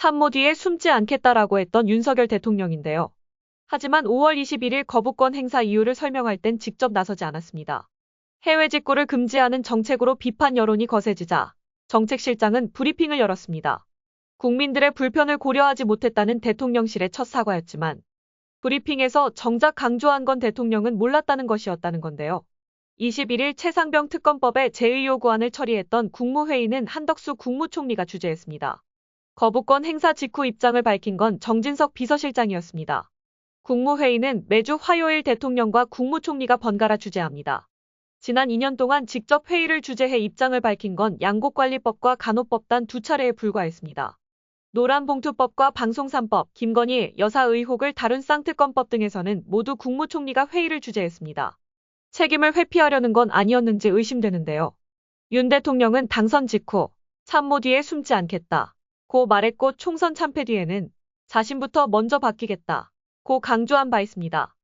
참모 뒤에 숨지 않겠다라고 했던 윤석열 대통령인데요. 하지만 5월 21일 거부권 행사 이유를 설명할 땐 직접 나서지 않았습니다. 해외 직구를 금지하는 정책으로 비판 여론이 거세지자 정책실장은 브리핑을 열었습니다. 국민들의 불편을 고려하지 못했다는 대통령실의 첫 사과였지만 브리핑에서 정작 강조한 건 대통령은 몰랐다는 것이었다는 건데요. 21일 최상병 특검법의 제의 요구안을 처리했던 국무회의는 한덕수 국무총리가 주재했습니다. 거부권 행사 직후 입장을 밝힌 건 정진석 비서실장이었습니다. 국무회의는 매주 화요일 대통령과 국무총리가 번갈아 주재합니다. 지난 2년 동안 직접 회의를 주재해 입장을 밝힌 건 양곡관리법과 간호법단 두 차례에 불과했습니다. 노란봉투법과 방송산법, 김건희 여사 의혹을 다룬 쌍특검법 등에서는 모두 국무총리가 회의를 주재했습니다. 책임을 회피하려는 건 아니었는지 의심되는데요. 윤 대통령은 당선 직후 참모 뒤에 숨지 않겠다. 고 말했고 총선 참패 뒤에는 자신부터 먼저 바뀌겠다. 고 강조한 바 있습니다.